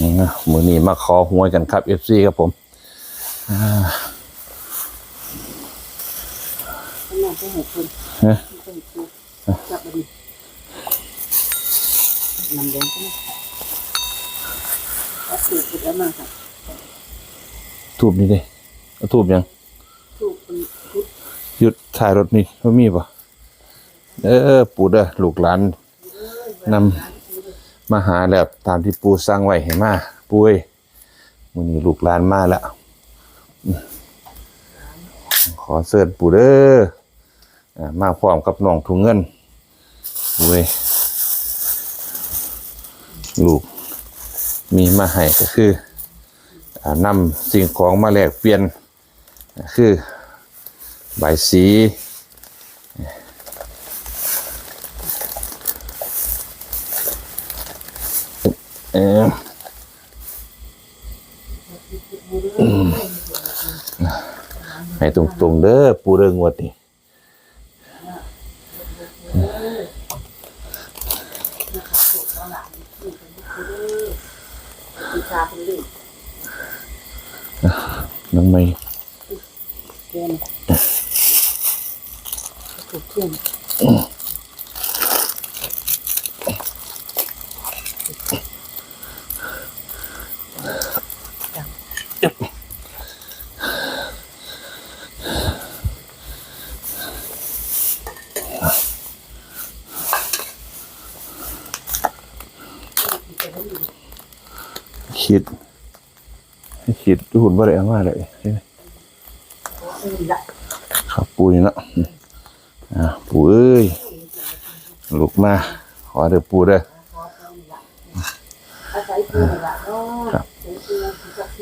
อืมมือนี้มาขอหวยกันครับเอฟซีครับผมอ่าข้างนอกก็หกคนฮะไม่ต้องกลัวจับมาดินำแดงใช่ไหมเอาสูตรแล้วมาค่ะทูบนี่ดิเอาทูบยังสูตรเป็นพุทธหยุดถ่ายรถนี่ว่ามีปะเออปูเด้อลูกหลานนำ มาหาแล้วตามที่ปูสร้างไว้ให้มาปุ้ยมือนี้ลูกหลานมาแล้วขอเสิร์ชปูเด้ออ่ามาพร้อมกับน้องถุงเงินปุ้ยลูกมีมาให้ก็คืออ่านำสิ่งของมาแลกเปลี่ยน คือใบสี เอออืมให้ตรงๆเด้อปูเรื่องวดนี่ปีชาเป็นเรื่องน้องไม่แกนถูกเที่ยง คิด ให้คิดหุ่นว่าอะไรเอามาเลยใช่ไหมครับปูนี่เนาะอ่าปูเอ้ยลูกมา ขอเด้อปูเด้อครับ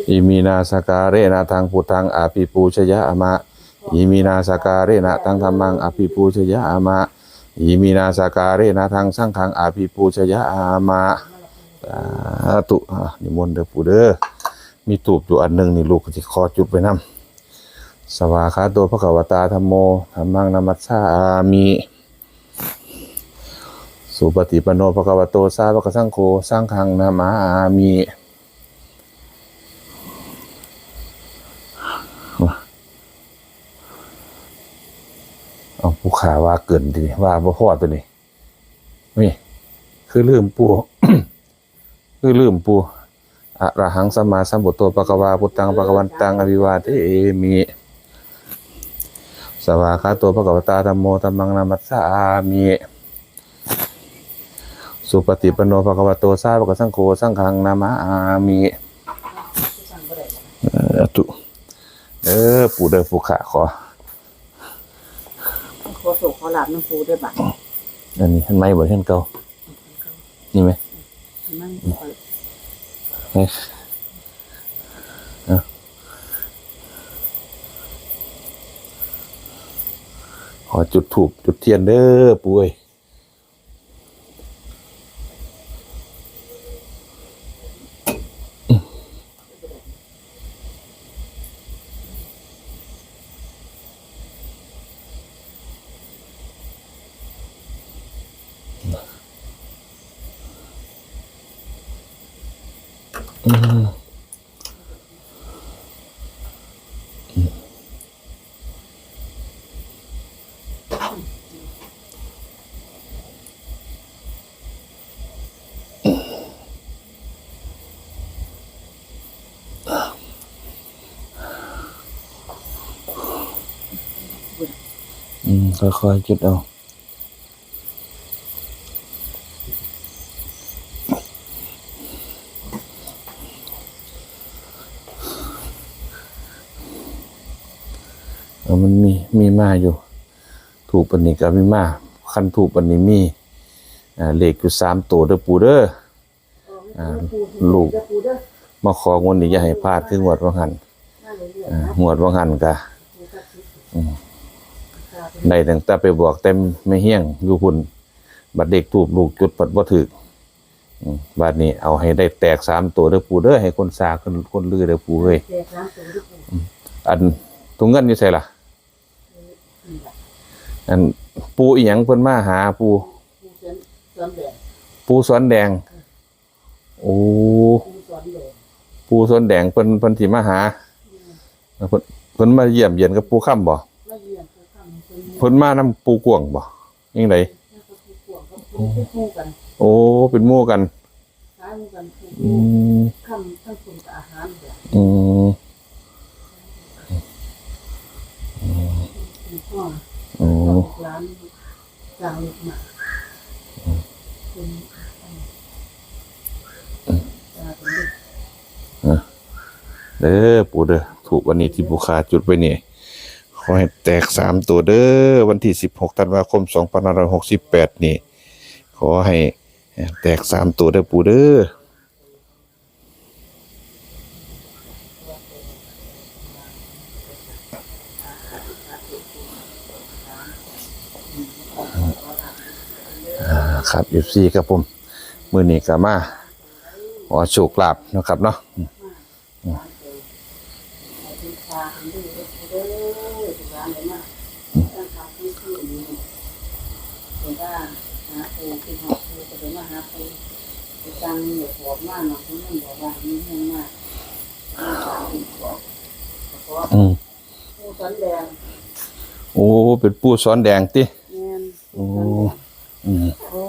อิมีนาสการเรนะทางพุทธังอาภิปูชยะอามะอิมีนาสการเรนะทางธรรมังอาภิปูชยะอามะอิมีนาสการเรนะทางสังฆังอาภิปูชยะอามะสาธุอะนิมนต์เด้อปูเด้อ มีตูบอยู่อันหนึงนี่ลูกก็สิขอจุดไว้นำสวาคาโตพระกวตาธรรมโมธรรมังนามัสสามิสุปฏิปันโนภะคะวโตสาวกสังโฆสังฆังนามามิเอาผู้ขาว่าเกินทีนี้ว่าบ่พอตัวนี้นี่คือลืมปูคือลืมปู อะระหังสัมมาสัมพุทโธปะกวาพุทธังปะกวันตังอภิวาเทมิสวากขาโตปะกวตาธัมโมธัมมังนามัสสามิสุปฏิปันโนปะกวโตสาวกสังโฆสังฆังนามามิเออตุเออปู่เด้อผู้ขาขอขอโศกขอหลับน้ำปูด้วยบัตรอันนี้เห็นไหมบ่เห็นเก่านี่ไหมมันเฮ้ยเอา ขอจุดถูกจุดเทียนเด้อปุ้ย ค่อยๆจุดเอาเอามันมี มีมาอยู่ ถูกปนนี้ก็มีมาคันถูกปนนี้มีอ่าเลขอยู่สามตัวเด้อปูเด้ออ่าลูก มาของวันนี้อย่าให้พลาดคืองวดว่าหันมาเรื่อยอ่างวดว่าหันกะ ได้ตั้งแต่ไปบอกเต็มไม่เฮี้ยงอยู่หุ่นบัดเด็กถูกลูกจุดปัดบ่ถึกบัดนี้เอาให้ได้แตกสามตัวเด้อปูเด้อให้คนสาคนคนลือเด้อปูเอ้ยอันตุงเงินอยู่ไสล่ะนี่แหละอันปูอีหยังเพิ่นมาหาปูปูส้นเส้นแดงปูสอนแดง โอ้ปูสอนแดปูส้นแดงเพิ่นเพิ่นสิมาหาเพิ่นเพิ่นมาเยี่ยมเยียนกับปูค่ำบ่ พิ่นมานำปูกวางบ่ยังไงแล้วก็ผู้กวงก็ผู้คู่กันโอ้ เป็นหมู่กันซ้ายมือกันผู้อืมคำทั้งคนกับอาหารแบบอืมมีพ่อโอ้ร้านจางลูกหมาเป็นตาเป็นเด็ก เด้อปูเด้อถูกวันนี้ที่ปูขาจุดไว้นี่ ขอให้แตกสามตัวเด้อวันที่สิบหกธันวาคมสองพันห้าร้อยหกสิบแปดนี่ ขอให้แตกสามตัวเด้อปูเด้อครับเอฟซีครับผม มือนี้ก็มาขอโชคลาภนะครับเนาะ ที่ชาเป็นเด็กเด้อทุกร้านเลยมาตั้งทางที่ชื่อนี้เห็นว่าหาปูที่หอบปูก็เลยมาหาปูไปจังเหยียบหัวมากเนาะคุณนั่นบอกว่ามีเงินมากขออืมปูสันแดงโอ้เป็นปูซ้อนแดงติแม่นโอ้อืมโอ้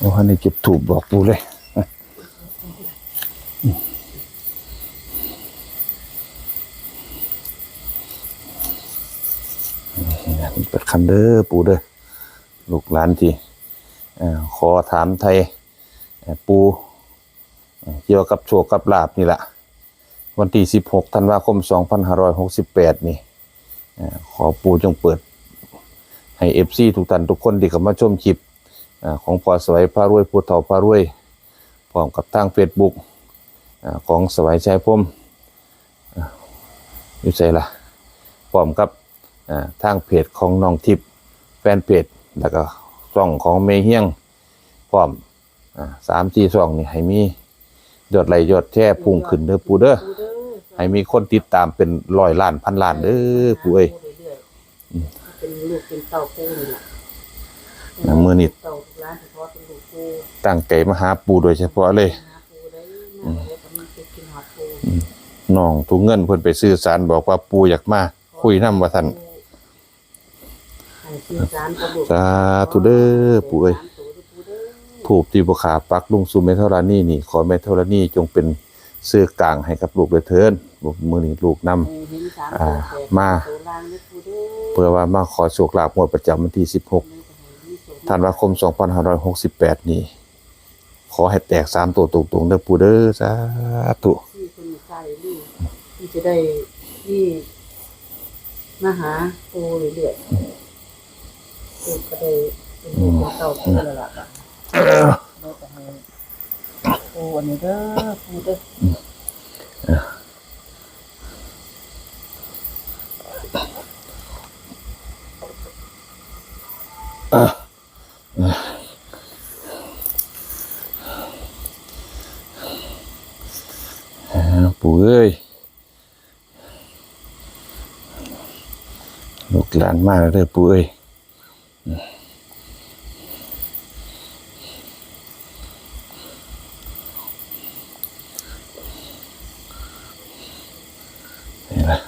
เอา วันนี่จุดถูกบอกปูเลยเปิดคันเด้อปูเด้อลูกหลานที่ขอถามไทยปูเอ่เกี่ยวกับโชคกับลาบนี่แหละวันที่ 16ธันวาคม 2568 นี่เอ่ขอปูจงเปิดให้ FC ทุกท่านทุกคนที่เข้ามาชมคลิป ของพอสวัยพารวยผู้เฒ่าพารวยพร้อมกับทาง Facebook เอ่อของสวัยชัยพรหมอยู่ใส่ละพร้อมกับทางเพจของน้องทิพย์แฟนเพจแล้วก็ช่องของเมเฮียงพร้อมสามสี่ช่องนี่ให้มียอดไหลยอดแช่พุ่งขึ้นเด้อปูเด้อให้มีคนติดตามเป็นร้อยล้านพันล้านเด้อปูเอ้ยเป็นลูกเป็นเต่าปูนี่แหละ นะมื้อนี้เต่าทุกร้านเฉพาะเป็นลูกปูตั้งใจมาหาปู่โดยเฉพาะเลยหาปูได้มาเลยกำลังจะกินหอดปูน้องทุกเงินเพิ่นไปซื้อสารบอกว่าปู่อยากมาคุยนำว่าท่านให้สื่อสารกับลูกสาธุเด้อปู่เอ้ยสาธุเด้อปูเด้อถูกที่บ่ขาปักลุงสุเมธรานีนี่ ขอแม่ธรณีจงเป็นสื่อกลางให้กับลูกเด้อเถินลูกมื้อนี้ลูกนำให้เห็นสามอ่าตัวแปดมาตัวล่างเด้อปูเด้อเพื่อว่ามาขอโชคลาภงวดประจำวันที่16 ธันวาคม 2568 นี้ขอให้แตกสามตัวตรงๆเด้อปู่เด้อสาธุที่คนใส่นี่ที่จะได้ที่มาหาปูเรื่อยๆปูก็ได้เป็นลูกเป็นเต่าปูแล้วล่ะค่ะเราจะให้ปูอันนี้เด้อปูเด้อ อ่าปู่เอ้ยลูก หลานมาแล้วเด้อปู่เอ้ยนี่ล่ะ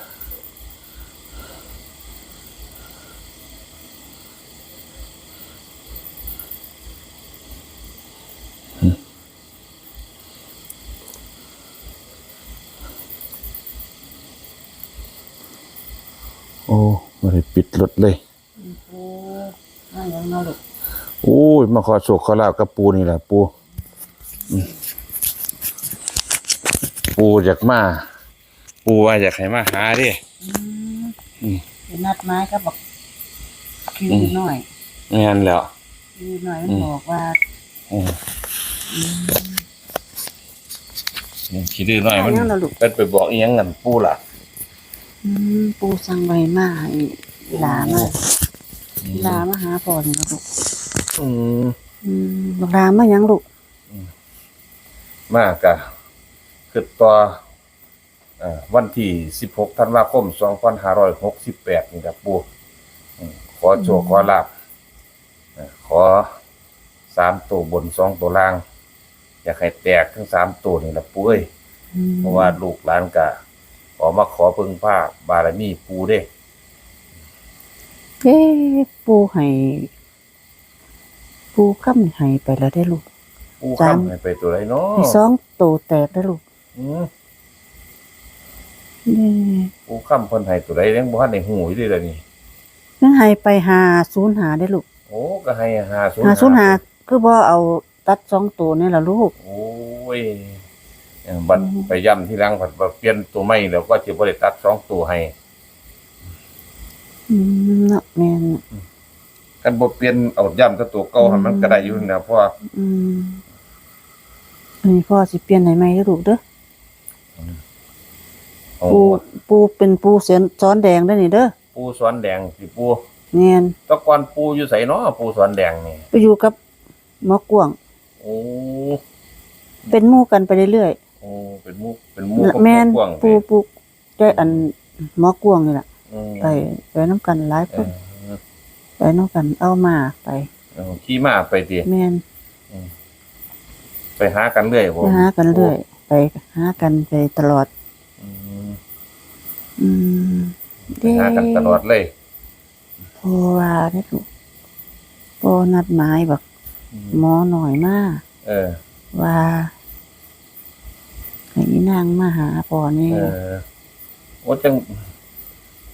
โอ้ ไม่ได้ปิดรถเลย ปูน่ายังน่าลูกโอ้ย มาขอโชคขอลาบกับปูนี่แหละปูอืมปูอยากมา ปูว่าอยากให้มาหาดิเป็นนัดไม้ก็บอกคิวหน่อยงั้นแหล้ว คิวหน่อยมันบอกว่าอืมคิดดื้อหน่อยมันยังน่าลูกเป็นไปบอกอีหยังกันปูล่ะ อืมปูสั่งไว้มาให้หลามาหลามาหาพ่อนี่นะลูกอืมอืมบักหลามายังลูกมากกะคือต่อเอ่อวันที่16ธันวาคม2568นี่ครับปูอืมขอโชคขอลาบเอ่อขอสามตัวบนสองตัวล่าง อยากให้แตกทั้งสามตัวนี่ละปุ้ยเพราะว่าลูกหลานกะขอมาขอพึ่งผ้าบารมีปูเด้ เอ๊ะปูให้ปูค้ำให้ไปแล้วได้ลูกปูสามคำให้ไปตัวไรเนาะให้สองโตแตกได้ลูกอืมนี่ปูคำเพิ่นให้ตัวไรยังบ่ทันได้หูอยู่เด้ล่ะนี่นั่นให้ไปหาศูนย์หาได้ลูกโอ้ก็ให้หาศูนหาย์ศูนย์หาคือบ่เอาตัดสองตัวนี่ล่ะลูก โอ้ยเอ่อบัดไปย่ำที่หลังผัดเปลี่ยนตัวใหม่แล้วก็สิบ่ได้ตัดสองตัวให้ อืมเนาะแม่นกันบ่เปลี่ยนเอาย่ำกับตัวเก่าให้มันก็ได้อยู่นะเพราะว่าอืมอันนี้พ่อสิเปลี่ยนให้ใหม่เด้อลูกเด้อเอาปูปูเป็นปูเสียนซ้อนแดงได้อนี่เด้อปูสอนแดงสิปูแม่นแตะกอนปูอยู่ไสเนาะปูสอนแดงนี่ไปอยู่กับหมอกวาง โอ้เป็นหมู่กันไปเรื่อยโอ้เป็นหมูเป็นหมูของๆแม่นกว้างปูปูได้อันหมอกวางนี่ล่ะอืม ไปไปนํกันหลายเอคนอไปนํกันเอามาไปเอาขี่ม้าไปติแม่นไปหากันเรื่อยบ่ไปหากันเรื่อยไปหากันไปตลอดอืมอืมไปหากันตลอดเลยเพราะว่าได้อลูกพอนัดหมายบักอืมหมอหน่อยมาเออ ว่าให้อีนางมาหาพ่อนี่เออโอ้จัง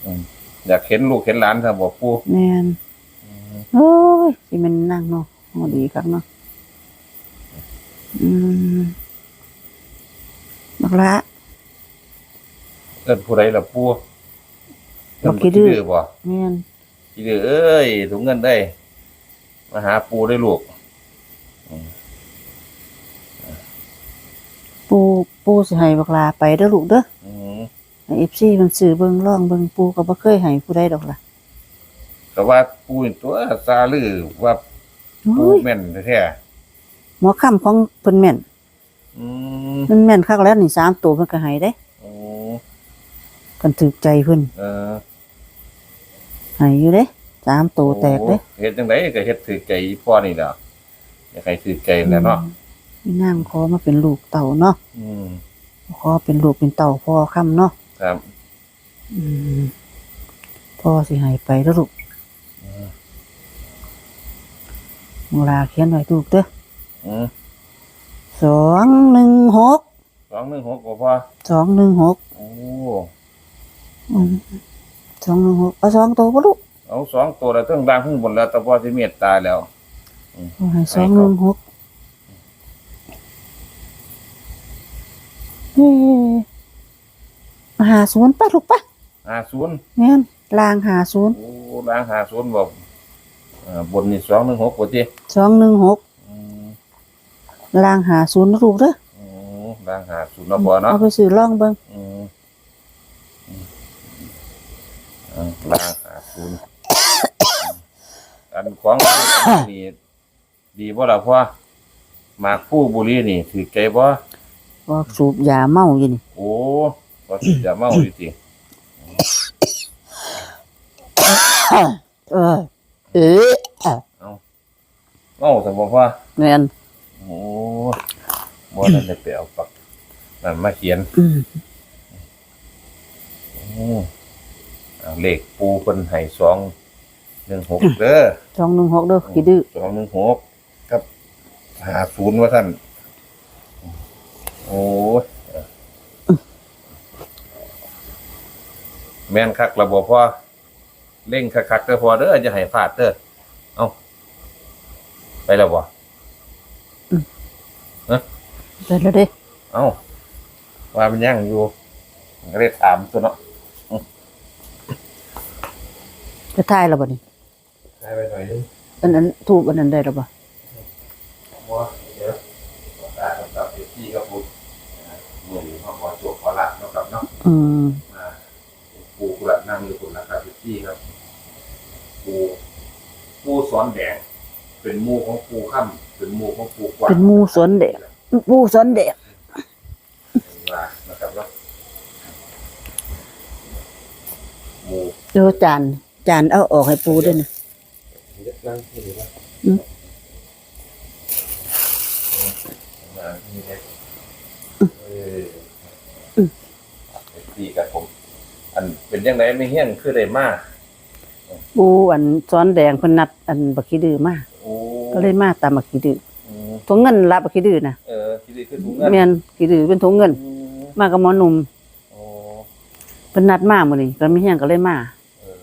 อืมอยากเห็นลูกเห็นหลานครับบอกปู่แม่นอืมโอ้ยสิแมันนั่งเนาะโอ้ดีครับเนาะอืมบักละเอิ้นผู้ใดล่ะปู่บอกขี้ดื้อบ่แม่นขี้ดื้อเอ้ยถุงเงินได้มาหาปู่ได้ลูกปูปูสิให้บักลาไปเด้อลูกเด้ออืม เอฟซีมันซื้อเบิ่งร่องเบิ่งปูก็บ่เคยให้ผู้ใดดอกล่ะก็ว่าปู่นี่ตัวซาลือว่าโอ้ปู่ยแม่นแท้หมอค่ำของเพิ่นแม่นๆอืมมันแม่นคักแล้วนี่สามตัวเพิ่นก็ให้ได้โอ้กันถึกใจเพิ่นเออให้อยู่เด้สามตัวแตกเด้โอ้เฮ็ดจังไดก็เฮ็ดถือใจอีพ่อนี่ล่ะอยากให้ถือใจแหล้วเนาะอีนางขอมาเป็นลูกเต่าเนาะอืมขอเป็นลูกเป็นเต่าพ่อค่ำเนาะ ครับอืมพ่อสิให้ไปแล้วลูกอืมเวลาเขียนไว้ถูกเด้ออืมสองหนึ่งหกสองหนึ่งหกก็พอสองหนึ่งหกโอ้อืมสองหนึ่งหกเอาสองตัวปะลูกเอาสองตัวแล้วเทั้งดังทั้งบนแล้วแต่พอสิเมตตาแล้วเอาให้สองหนึ่งหกเฮ้หาศูนย์ปะลูกปะห้าศูนย์แม่นลางหาศูนย์โอ้ล้างห้าศูนย์บอกอ่าบนนี่สองหนึ่งหกปกติสองหนึ่งหกอืมลางหาศูนย์นะลูกเด้อโอ้ล้างห้าศูนย์เนาะพอเนาะ เอาไปซื้อล่องเบิ่งอืมอืมอ่าล้างห้าศูนย์อันของ นี่ดีบ่ล่ะพ่อหมากผู้บุรีนี่ถือใจบ่ว่าสูบยาเมาอยู่นี่ โอ้ ก็สิจะเมาอยู่ติเออเออเมาซั่นบ่พ่อแม่นโอ้บ่ได้ไปเอาปากนั่นมาเขียนอืมโอ้เอาเลขปูเพิ่นให้สองหนึ่งหกเด้อสองหนึ่งหกเด้อขี้ดื้อสองหนึ่งหกกับหาศูนย์ว่าท่านโอ้ย แม่นคักระบบพ่อเล่งคักๆเด้อพอเด้อจะให้พลาดเด้อเอาไปแล้วบ่ไปแล้วเด้เอาว่ามันยังอยู่ก็เลยถามตัวเนาะจะทายแล้วบ่นี่ให้ไปหน่อยนึงอันนั้นถูกอันนั้นได้แล้วบ่ว่าเดี๋ยวขอตากับเอฟซีครับผมเมื่อนี้เขาขอจบขอละเนาะครับเนาะอืมมาปูกุ หลาบนั่งอยู่คุณนะครับเอฟซีครับปูปูสอนแดง เป็นหมูของปูค่ำเป็นหมูของปูกว้างเป็นหมู่สวนแดงหมู่สวนแดงว่านะครับเนาะหมูเจอจานจานเอาออกให้ปูด้วยนะนั่งที่นี่ละอืมมาที่นี่เออดีกับผม อันเป็นยังไงไม่เฮี้ยนคือได้มากปูอันซ้อนแดงเพิ่นนัดอันบักขี้ดื้อมาโอ้ก็เลยมาตามบักขี้ดื้ออืมถุงเงินรับบักขี้ดื้อนะเออที่ดีคือถุงเงินแม่นขี้ดื้อเป็นถุงเงิน อืมมากับหมอหนุ่มโอ้เพิ่นนัดมามื้อนี้ก็ไม่เฮียงก็เลยมา เออ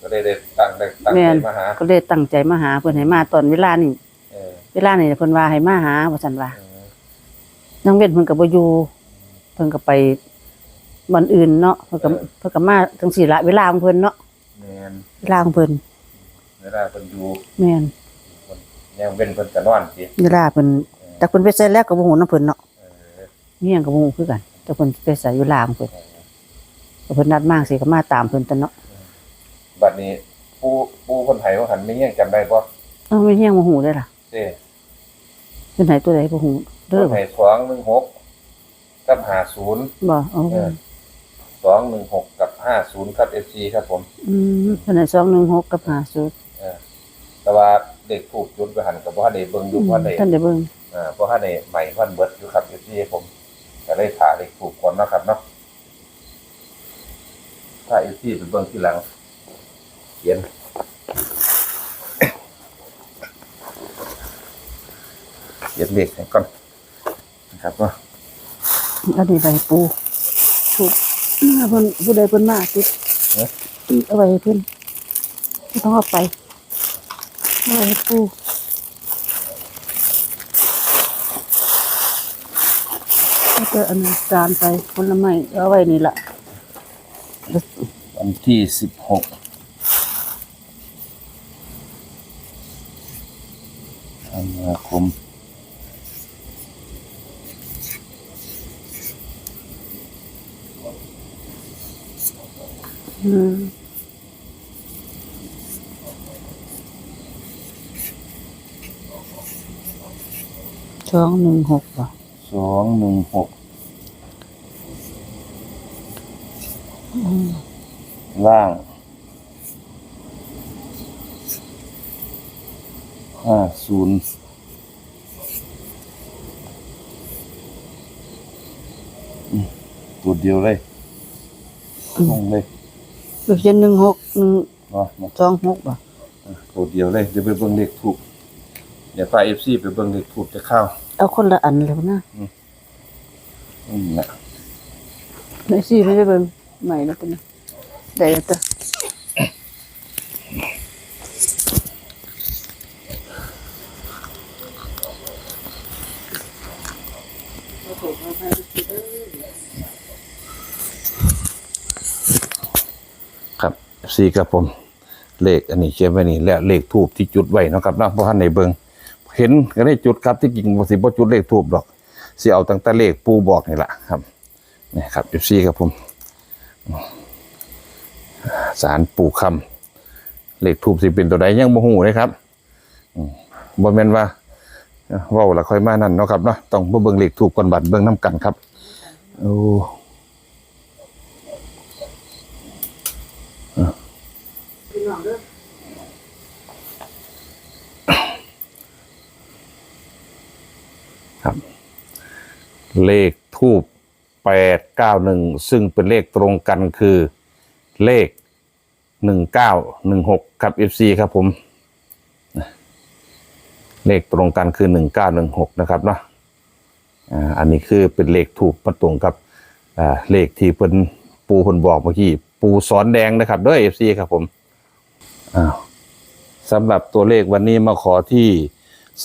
ก็ได้ได้ตั้งได้ตั้งแม่ใจนมาหาก็เลยตั้งใจมาหาเพิ่นให้มาตอนเวลานี้เออเวลานี้เพิ่นว่าให้มาหาว่าซั่นว่าเออนางเว้นเพิ่นก็บ่อยู่เพิ่นก็ไป บ่อนอื่นเนาะเพิ่นก็เพิ่นก็มาจังซี่ละเวลาของเพิ่นเนาะแม่นเวลาของเพิ่นเวลาเพิ่นอยู่แม่นเพิ่นยังเป็นเพิ่นก็นอนสิเวลาเพิ่นแต่เพิ่นไปใส่แล้วก็บ่ฮู้นำเพิ่นเนาะเออเฮียงก็บ่ฮู้คือกัน แต่เพิ่นไปใส่อยู่ลาของเพิ่นแต่เพิ่นนัดมาสิก็มาตามเพิ่นตะเนาะบัดนี้ปูปูคนไทยว่าหันไม่เฮี้ยนจำได้บ่เอ้าไม่เฮียงบ่ฮู้ได้ล่ะเด้เพิ่นให้ตัวใดบ่ฮู้คเด้อนไทยสองหนึ่งหกกับห้าศูนย์บ่เอาเออ สองหนึ่งหกกับห้าศูนย์ครับเอฟซีครับผมอืมเพิ่นให้216กับ50เออแต่ว่าเด็กถูกจุดไปหันกับว่าในเบิ่งอยู่ว่าในท่านได้เบิ่งอ่าเพราะว่าในใหม่พันเบิดอยู่ครับเอฟซีผมก็ได้ถ่าเด็กถูกก่อนเนาะครับเนาะถ้าเอฟซีไปเบิ่งทีหลังเขียนเขียนเลขให้ก่อนนะครับเนาะอันนี้ใบปูถูก อืมเพิ่นผู้ใดเพิ่นมาติดอืมเอาไว้ให้เพิ่นบ่ต้องเอาไปเอาไว้ให้ปูเอาแต่อันนั้นจานไปผลไม้เอาไว้นี่ล่ะวันที่สิบหกธันวาคม สองหนึ่งหกป่ะสองหนึ่งหกล่างห้าศูนย์อืมตัวเดียวเลยลงเลย ลูกเจ็ดหนึ่งหกหนึ่งเนาะมาสองหกป่ะตัวเดียวเลยเดี๋ยวไปเบิ่งเลขถูกเดี๋ยวฝ่ายเอฟซีไปเบิ่งเลขถูกจะเข้าเอาคนละอันเลยนะอืมนะไม่สิไม่ได้เบิ่งใหม่นะเป็นได้แล้วจ้ะครับ ซีครับผม เลขอันนี้เขียนไว้นี่และเลขทูบที่จุดไว้นะครับนะเพราะท่านในเบิงเห็นก็ได้จุดครับที่จริงบสิบ่จุดเลขทูบดอกสิเอาตั้งแต่เลขปูบอกนี่แหละครับนี่ครับซีครับผมสารปู่คำเลขทูบสิเป็นตัวใดยังบ่ฮู้เลยครับบ่แม่นว่าเว้าแล้วค่อยมานั่นเนาะครับเนาะต้องมาเบิ่งเลขทูบก่อนบัดเบิ่งนํกันครับโอ้ เลขทูบแปดเก้าหนึ่งซึ่งเป็นเลขตรงกันคือเลขหนึ่งเก้าหนึ่งหกครับ FC ครับผม เลขตรงกันคือหนึ่งเก้าหนึ่งหกนะครับเนาะอันนี้คือเป็นเลขถูกมาตรงกับเลขที่เพิ่นปูเพิ่นบอกเมื่อกี้ปูสอนแดงนะครับด้วย FC ครับผม สำหรับตัวเลขวันนี้มาขอที่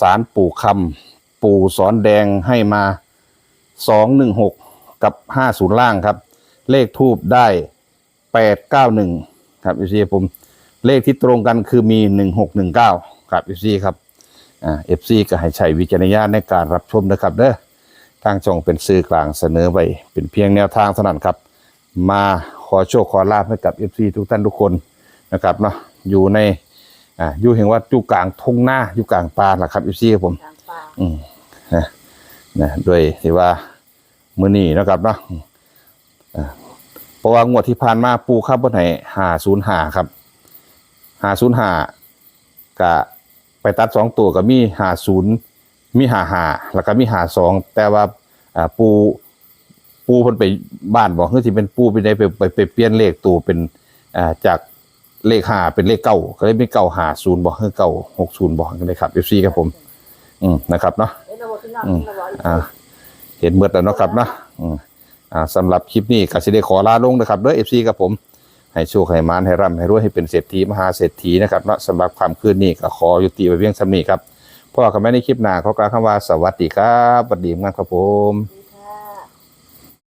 ศาลปู่คำปู่สอนแดงให้มาสองหนึ่งหกกับห้าศูนย์ล่างครับ เลขทูบได้แปดเก้าหนึ่งครับเอฟซีผมเลขที่ตรงกันคือมีหนึ่งหกหนึ่งเก้าครับเอฟซีครับเอฟซีก็ให้ใช้วิจารณญาณในการรับชมนะครับเด้อทางช่องเป็นสื่อกลางเสนอไว้เป็นเพียงแนวทางเท่านั้นครับ มาขอโชคขอลาภให้กับเอฟซีทุกท่านทุกคนนะครับเนาะ อยู่ในอ่าอยู่เห็นว่าอยู่กลางทุ่งหน้าอยู่กลางป่าแหละครับเอฟซีครับผมทางป่าอืมนะนะด้วยที่ว่ามือนี้นะครับเนาะอ่าเพราะว่างวดที่ผ่านมาปูครับบนไหนหาศูนย์หาครับหาศูนย์หาก็ไปตัดสองตัวก็มีหาศูนย์มีหาหาแล้วก็มีหาสองแต่ว่าอ่าปูปูเพิ่นไปบ้านบอกคือสิเป็นปูไปได้ไปไปไปเปลี่ยนเลขตัวเป็นอ่าจาก เลขห้าเป็นเลขเก้าก็เลยเป็นเก้าหาศูนย์บอกคือเก้าหกศูนย์บอกกันเลยครับเอฟซีครับผม อืมนะครับเนาะอืมอ่า เห็นเบิดแล้วเนาะครับเนาะอืมอ่าสำหรับคลิปนี้ก็สิได้ขอลาลงนะครับเด้อ FC กับผม ให้โชคให้มานให้ร่ำให้รวยให้เป็นเศรษฐีมหาเศรษฐีนะครับเนาะสำหรับความคืนนี้ก็ขอยุติไว้เพียงสำนี้ครับพ่อกับแม่ในคลิปหน้าขอกล่าวคำว่าสวัสดีครับสวัสดีมากครับผม